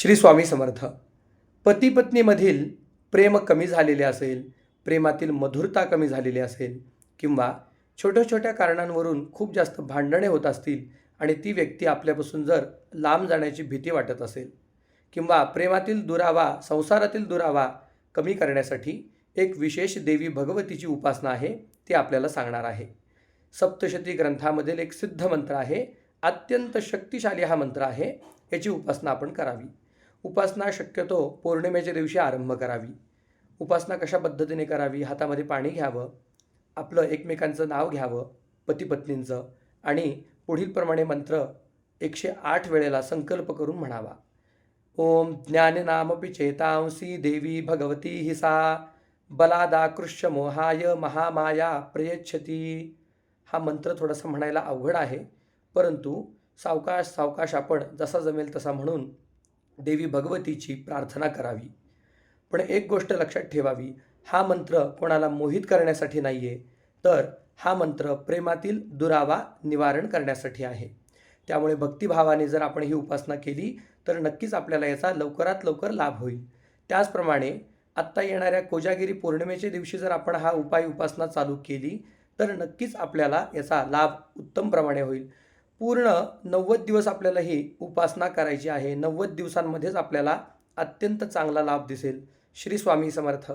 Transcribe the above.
श्री स्वामी समर्थ. पती पत्नीमधील प्रेम कमी झालेले असेल प्रेमातील मधुरता कमी झालेली असेल किंवा छोट्या छोट्या कारणांवरून खूप जास्त भांडणे होत असतील आणि ती व्यक्ती आपल्यापासून जर लांब जाण्याची भीती वाटत असेल किंवा प्रेमातील दुरावा संसारातील दुरावा कमी करण्यासाठी एक विशेष देवी भगवतीची उपासना आहे ती आपल्याला सांगणार आहे. सप्तशती ग्रंथामधील एक सिद्ध मंत्र आहे अत्यंत शक्तिशाली हा मंत्र आहे याची उपासना आपण करावी. उपासना शक्यतो पौर्णिमेच्या दिवशी आरंभ करावी. उपासना कशा पद्धतीने करावी? हातामध्ये पाणी घ्यावं आपलं एकमेकांचं नाव घ्यावं पतीपत्नींचं आणि पुढीलप्रमाणे मंत्र एकशे आठ वेळेला संकल्प करून म्हणावा. ओम ज्ञाननामपि चेतांसी देवी भगवती हि सा बलादाकृष्य मोहाय महामाया प्रयच्छती. हा मंत्र थोडासा म्हणायला अवघड आहे परंतु सावकाश सावकाश आपण जसा जमेल तसा म्हणून देवी भगवतीची प्रार्थना करावी. पण एक गोष्ट लक्षात ठेवावी हा मंत्र कोणाला मोहित करण्यासाठी नाही आहे तर हा मंत्र प्रेमातील दुरावा निवारण करण्यासाठी आहे. त्यामुळे भक्तिभावाने जर आपण ही उपासना केली तर नक्कीच आपल्याला याचा लवकरात लवकर लाभ होईल. त्याचप्रमाणे आत्ता येणाऱ्या कोजागिरी पौर्णिमेच्या दिवशी जर आपण हा उपाय उपासना चालू केली तर नक्कीच आपल्याला याचा लाभ उत्तम प्रमाणे होईल. पूर्ण नव्वद दिवस आपल्याला ही उपासना करायची आहे. नव्वद दिवसांमध्येच आपल्याला अत्यंत चांगला लाभ दिसेल. श्री स्वामी समर्थ.